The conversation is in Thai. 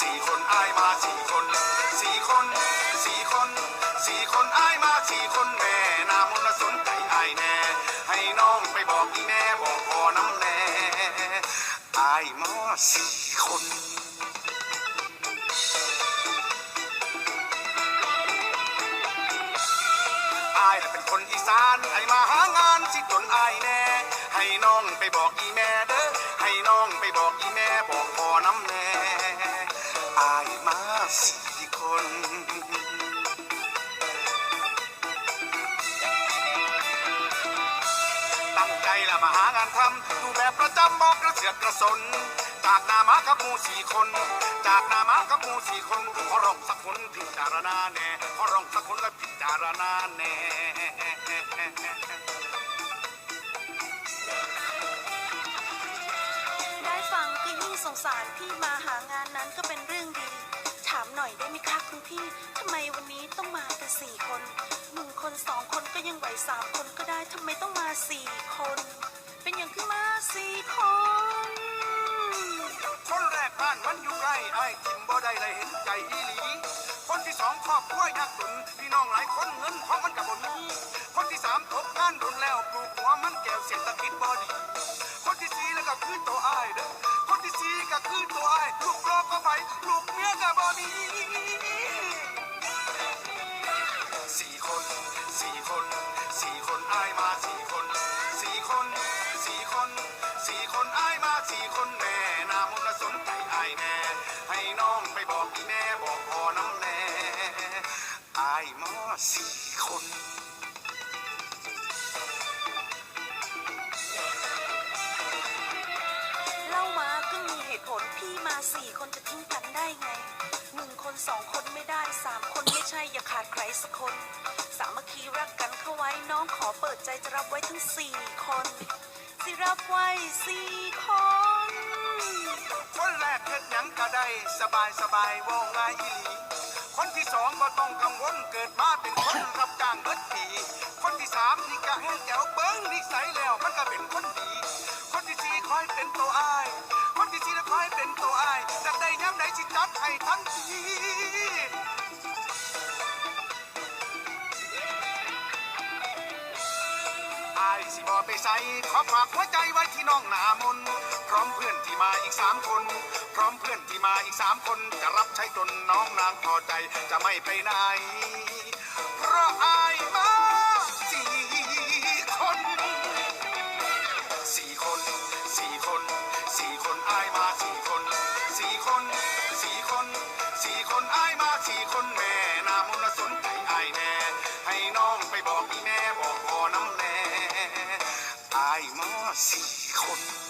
สี่คนอายมาสี่คนสี่คนสี่คนสี่คนอายมาสี่คนแม่นามนสนใจอายแน่ ให้น้องไปบอกอีแม่บอกพอน้ำแน่อายมาสี่คนอายเป็นคนอีสานไอมาหางานสิจนอายแน่ ให้น้องไปบอกอีแม่เด้อให้น้องไปบอกอีแม่บอกพอน้ำแน่ อายมาสี่คน ตั้งใจละมาหางานทำดูแบบประจำบอกกระเสือกกระสน จากนามากับมูสี่คน จากนามากับมูสี่คนขอร้องสักคนพิจารณาแน่ขอร้องสักคนและพิจารณาแน่ได้ฟังก็ยิ่งสงสารพี่มาห อยได้ไหมคะคุณพี่ทำไมวันนี้ต้องมากันสี่คนหนึ่งคนสองคนก็ยังไหวสามคนก็ได้ทำไมต้องมาสี่คน เป็นอย่างขึ้นมาสี่คน คนแรกบ้านมันอยู่ใกล้ไอ้ายทิมบ่ได้เลยเห็นใจอีหลี คนที่สองครอบครัวยากจนพี่น้องหลายคนเงินของมันกับบ่มีคนที่สามตกงานรุนแล้วปลูกหัวมันแก้วเศรษฐกิจบ่ดี สี่คนสี่คนอายมาสี่คนสี่คนสี่คนสี่คนอายมาสี่คนแม่นามนสนใจอายแน่ให้น้องไปบอกอีแม่บอกพ่อน้ำแน่อายมาสี่คน สี่คนจะทิ้งกันได้ไงหนึ่งคนสองคนไม่ได้สามคนไม่ใช่อย่าขาดใครสักคน สามัคคีรักกันเข้าไว้น้องขอเปิดใจจะรับไว้ทั้งสี่คนสิรับไว้สี่คนคนแรกเฮ็ดหยังก็ได้สบายสบายว่าง่ายอีหลีคนที่สองก็ต้องกังวลเกิดมาเป็นคนรับจ้างเบิดปีคนที่สามนี่ก็แห้แจ๋วเบิ้งนิสัยแล้วมันก็เป็นคน สิบอไปใส่ขอฝากหัวใจไว้ที่น้องหนามน พร้อมเพื่อนที่มาอีกสามคน พร้อมเพื่อนที่มาอีกสามคน จะรับใช้จนน้องนางพอใจจะไม่ไปไหน เพราะอาย ไป